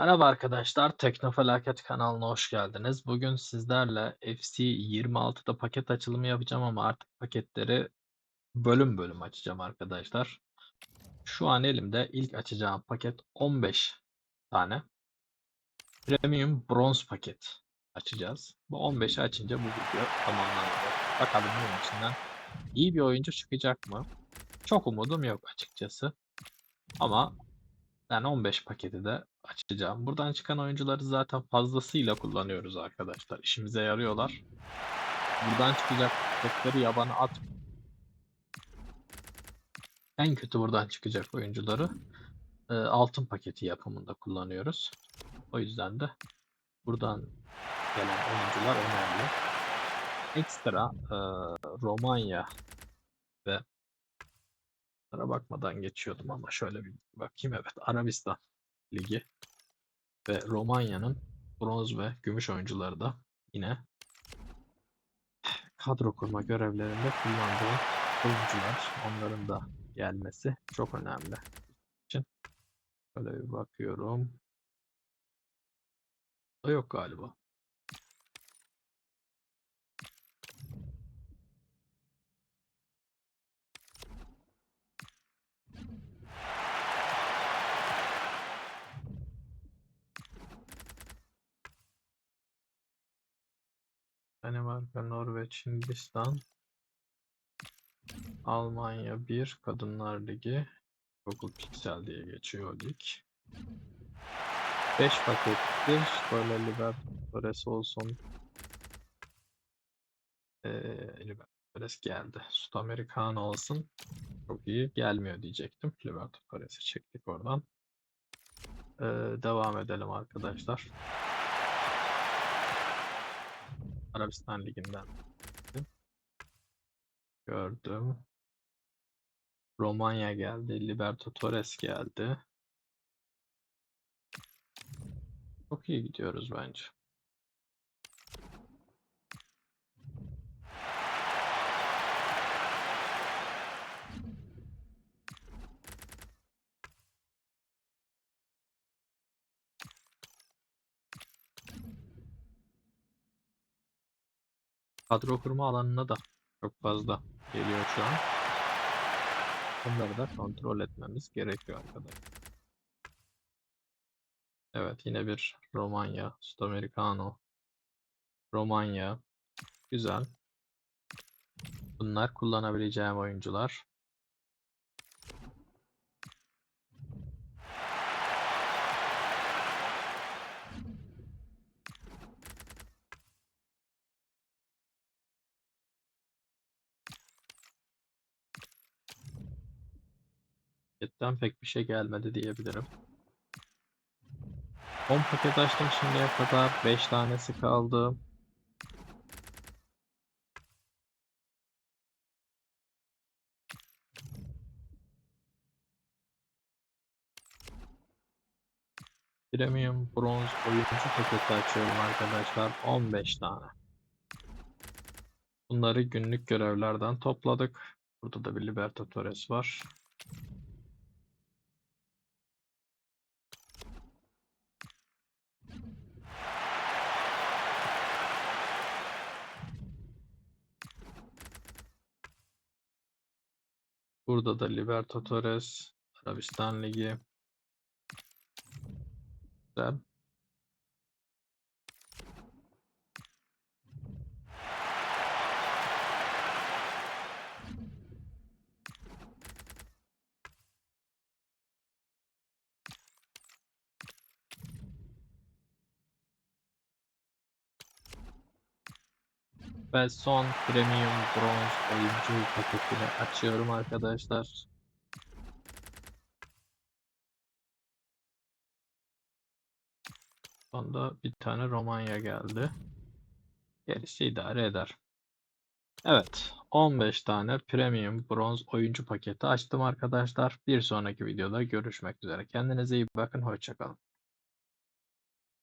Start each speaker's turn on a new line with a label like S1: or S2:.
S1: Merhaba arkadaşlar, Teknofelaket kanalına hoş geldiniz. Bugün sizlerle FC 26'da paket açılımı yapacağım ama artık paketleri bölüm bölüm açacağım arkadaşlar. Şu an elimde ilk açacağım paket 15 tane Premium Bronze paket açacağız. Bu 15'i açınca bu video tamamlanacak. Bakalım bunun içinden iyi bir oyuncu çıkacak mı? Çok umudum yok açıkçası. Ama ben 15 paketi de açacağım. Buradan çıkan oyuncuları zaten fazlasıyla kullanıyoruz arkadaşlar. İşimize yarıyorlar. Buradan çıkacak paketleri yabana at. En kötü buradan çıkacak oyuncuları e, altın paketi yapımında kullanıyoruz. O yüzden de buradan gelen oyuncular önemli. Ekstra e, Romanya bakmadan geçiyordum ama şöyle bir bakayım. Evet Arabistan Ligi ve Romanya'nın bronz ve gümüş oyuncuları da yine kadro kurma görevlerinde kullandığı oyuncular. Onların da gelmesi çok önemli. için şöyle bir bakıyorum. Yok galiba. Danimarka, Norveç, Hindistan, Almanya 1 Kadınlar Ligi Google Pixel diye geçiyor lig. 5 pakettir. Böyle Libertadores olsun. Ee, Libertadores geldi. Sudamericano olsun. Çok iyi. Gelmiyor diyecektim. Libertadores'i çektik oradan. Ee, devam edelim arkadaşlar. Arabistan Ligi'nden gördüm. Romanya geldi. Libertadores geldi. Çok iyi gidiyoruz bence. Kadro kurma alanına da çok fazla geliyor şu an. Bunları da kontrol etmemiz gerekiyor arkadaşlar. Evet yine bir Romanya, Sudamericano, Romanya. Güzel. Bunlar kullanabileceğim oyuncular. Paketten pek bir şey gelmedi diyebilirim. 10 paket açtım şimdiye kadar. 5 tanesi kaldı. Premium bronz oyuncu paketi açıyorum arkadaşlar. 15 tane. Bunları günlük görevlerden topladık. Burada da bir Libertadores var. Burada da Libertadores, Arabistan Ligi. Güzel. Ve son Premium Bronze oyuncu paketini açıyorum arkadaşlar. Sonda bir tane Romanya geldi. Gerisi idare eder. Evet, 15 tane Premium Bronze oyuncu paketi açtım arkadaşlar. Bir sonraki videoda görüşmek üzere. Kendinize iyi bakın, hoşçakalın.